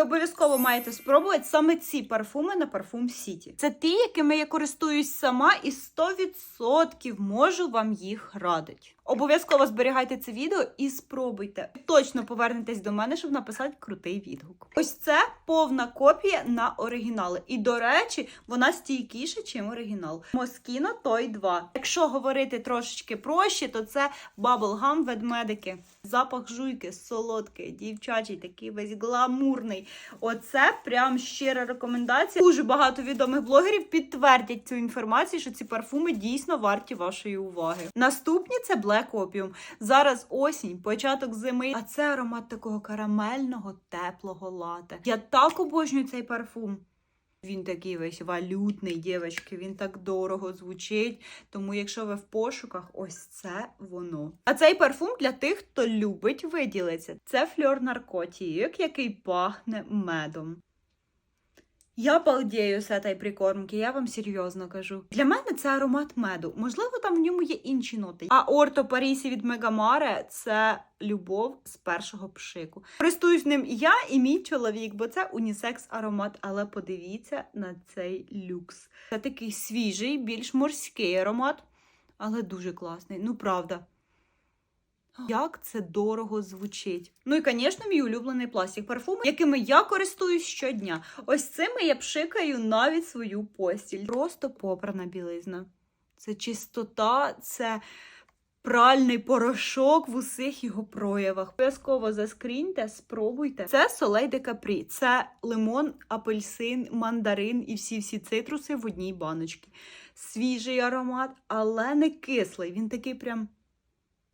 Ви обов'язково маєте спробувати саме ці парфуми на парфум Сіті. Це ті, якими я користуюсь сама, і 100% можу вам їх радити. Обов'язково зберігайте це відео і спробуйте. Точно повернетесь до мене, щоб написати крутий відгук. Ось це повна копія на оригінали. І до речі, вона стійкіша, ніж оригінал. Москіно той 2. Якщо говорити трошечки проще, то це Bubblegum ведмедики. Запах жуйки солодкий, дівчачий, такий весь гламурний. Оце прям щира рекомендація. Дуже багато відомих блогерів підтвердять цю інформацію, що ці парфуми дійсно варті вашої уваги. Наступні це Black Opium. Зараз осінь, початок зими, а це аромат такого карамельного, теплого лате. Я так обожнюю цей парфум. Він такий весь валютний, дівчатки, він так дорого звучить. Тому, якщо ви в пошуках, ось це воно. А цей парфум для тих, хто любить виділитися. Це фльор наркотік, який пахне медом. Я балдею з цієї прикормки, я вам серйозно кажу. Для мене це аромат меду. Можливо, там в ньому є інші ноти. А Орто Парісі від Мегамаре це любов з першого пшику. Користуюсь ним і я, і мій чоловік, бо це унісекс аромат. Але подивіться на цей люкс. Це такий свіжий, більш морський аромат, але дуже класний. Ну, правда. Як це дорого звучить. Ну і, звісно, мій улюблений пластик парфуми, якими я користуюсь щодня. Ось цими я пшикаю навіть свою постіль. Просто попрана білизна. Це чистота, це пральний порошок в усіх його проявах. Обов'язково заскріньте, спробуйте. Це Солей де Капрі. Це лимон, апельсин, мандарин і всі-всі цитруси в одній баночці. Свіжий аромат, але не кислий. Він такий прям.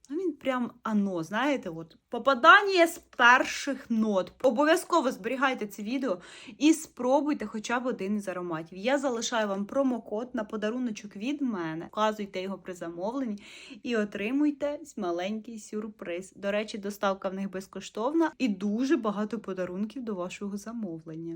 Ну, він прям ано, знаєте, от попадання з перших нот. Обов'язково зберігайте це відео і спробуйте хоча б один із ароматів. Я залишаю вам промокод на подаруночок від мене. Вказуйте його при замовленні і отримуйте маленький сюрприз. До речі, доставка в них безкоштовна і дуже багато подарунків до вашого замовлення.